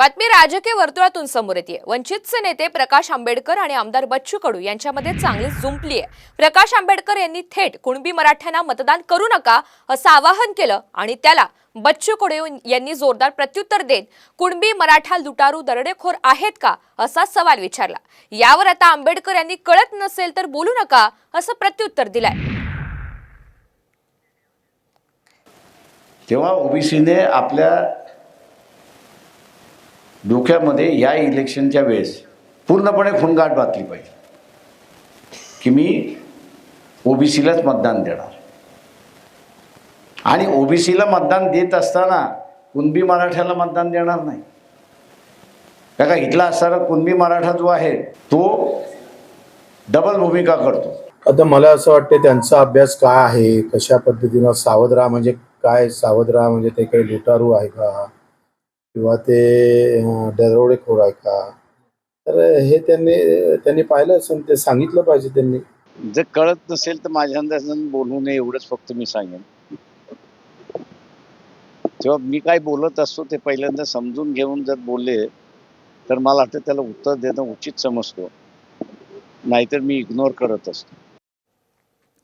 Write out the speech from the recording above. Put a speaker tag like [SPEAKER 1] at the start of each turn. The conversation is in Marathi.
[SPEAKER 1] बातमी राजकीय वर्तुळातून समोर येते वंचितचे नेते प्रकाश आंबेडकर आणि आमदार बच्चू कडू यांच्यामध्ये चांगलीच जुंपली आहे प्रकाश आंबेडकर यांनी थेट कुणबी मराठ्यांना मतदान करू नका असं आवाहन केलं आणि त्याला बच्चू कडू यांनी जोरदार प्रत्युत्तर देत कुणबी मराठा लुटारू दरडेखोर आहेत का असा सवाल विचारला. यावर आता आंबेडकर यांनी कळत नसेल तर बोलू नका असं प्रत्युत्तर दिलंय.
[SPEAKER 2] तेव्हा ओबीसीने आपल्या डोक्यामध्ये या इलेक्शनच्या वेळेस पूर्णपणे खुणगाट बातली पाहिजे. की मी ओबीसीलाच मतदान देणार. आणि ओबीसीला मतदान देत असताना कुणबी मराठ्याला मतदान देणार नाही. का इथला असणारा कुणबी मराठा जो आहे तो डबल भूमिका करतो.
[SPEAKER 3] आता मला असं वाटतं त्यांचा अभ्यास काय आहे? कशा पद्धतीनं सावध राहा म्हणजे काय? सावधरा म्हणजे ते काही लुटारू आहे का? किंवा ते डरोडेखोर आहे का? तर हे त्यांनी त्यांनी पाहिलं असेल ते सांगितलं पाहिजे त्यांनी.
[SPEAKER 4] जर कळत नसेल तर माझ्या अंदाजानं बोलू नये एवढंच फक्त मी सांगेन. जेव्हा मी काय बोलत असतो ते पहिल्यांदा समजून घेऊन जर बोलले तर मला वाटतं त्याला उत्तर देणं उचित समजतो. नाहीतर मी इग्नोर करत असतो.